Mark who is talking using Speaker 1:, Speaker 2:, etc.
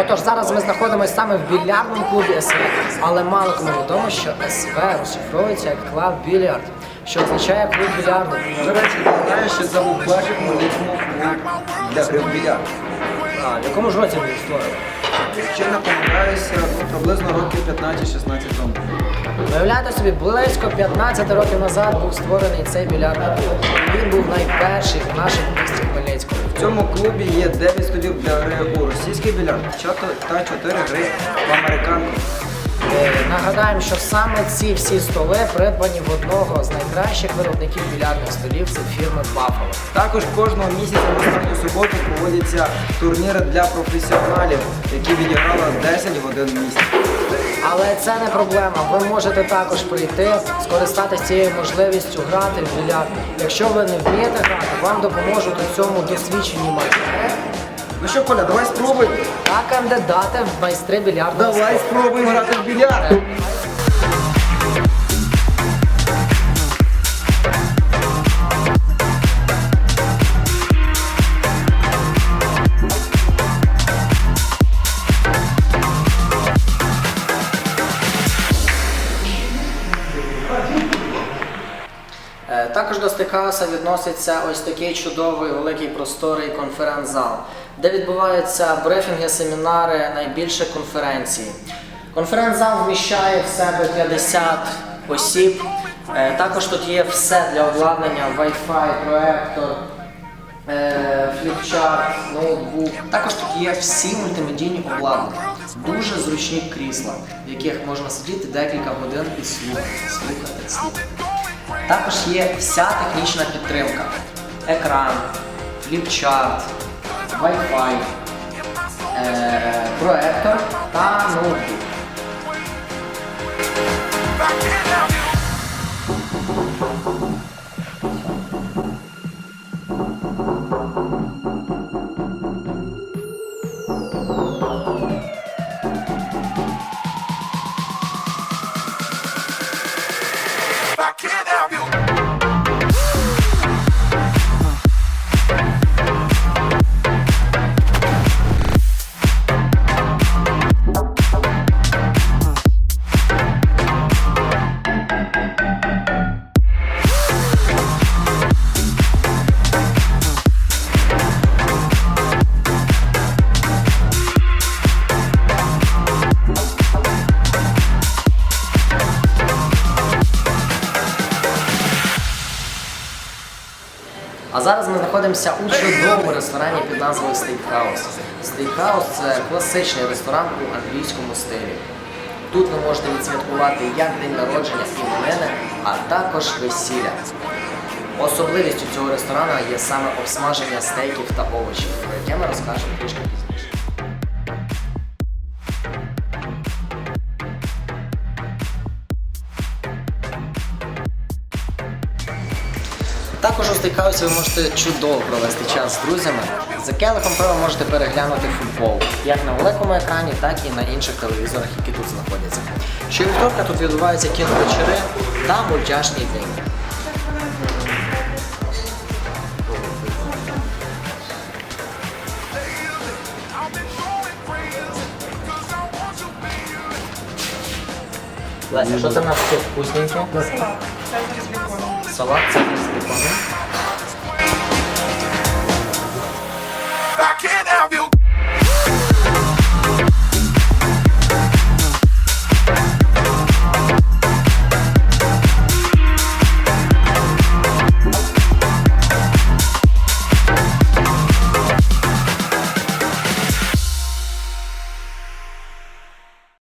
Speaker 1: Отож, зараз ми знаходимося саме в більярдному клубі СВ, але мало кому відомо, що СВ розшифровується як клаб більярд, що означає клуб більярду.
Speaker 2: До речі, ти знаєш, що це був перший в клуб для гри в більярд.
Speaker 1: А в якому ж році він створений?
Speaker 2: Якщо не помиляюся, ну, приблизно років 15-16 тому.
Speaker 1: Виявляєте собі, близько 15 років назад був створений цей більярдний клуб. Він був найперший в нашому місті Хмельницькому.
Speaker 2: В цьому клубі є 9 столів для гри у російський білярд, чато- та 4 гри в американку.
Speaker 1: Нагадаємо, що саме ці всі столи придбані в одного з найкращих виробників більярдних столів це фірми Buffalo.
Speaker 2: Також кожного місяця на останню суботу проводяться турніри для професіоналів, які відіграли 10 годин в місяць.
Speaker 1: Але це не проблема. Ви можете також прийти, скористатися цією можливістю грати в більярд. Якщо ви не вмієте грати, вам допоможуть у цьому досвідчені майстри
Speaker 2: Ну що, Коля, давай спробуй.
Speaker 1: та кандидати в майстри більярдного
Speaker 2: Давай спробуємо грати в більярд.
Speaker 1: Е, Також до стейкхауса відноситься ось такий чудовий великий просторий конференц-зал, де відбуваються брифінги, семінари, найбільше конференції. Конференц-зал вміщає в себе 50 осіб. Е, Також тут є все для обладнання, Wi-Fi, проектор, е, фліпчарт, ноутбук. Також тут є всі мультимедійні обладнання, дуже зручні крісла, в яких можна сидіти декілька годин і слухати, слухати, слухати. Також є вся технічна підтримка: екран, фліпчарт, Wi-Fi, е, проектор та ноутбук.
Speaker 3: I
Speaker 1: А зараз ми знаходимося у чудовому ресторані під назвою Steakhouse. Steakhouse – це класичний ресторан у англійському стилі. Тут ви можете відсвяткувати як день народження і мене, а також весілля. Особливістю цього ресторану є саме обсмаження стейків та овочів, про яке ми розкажемо трішки пізніше. Також у стейкхаусі ви можете чудово провести час з друзями. За келихом пива можете переглянути футбол як на великому екрані, так і на інших телевізорах, які тут знаходяться. Щовівторка тут відбуваються кіновечори та мультяшний день. Леся, що це в нас таке вкусненьке? Salat, Salat Stefan'ın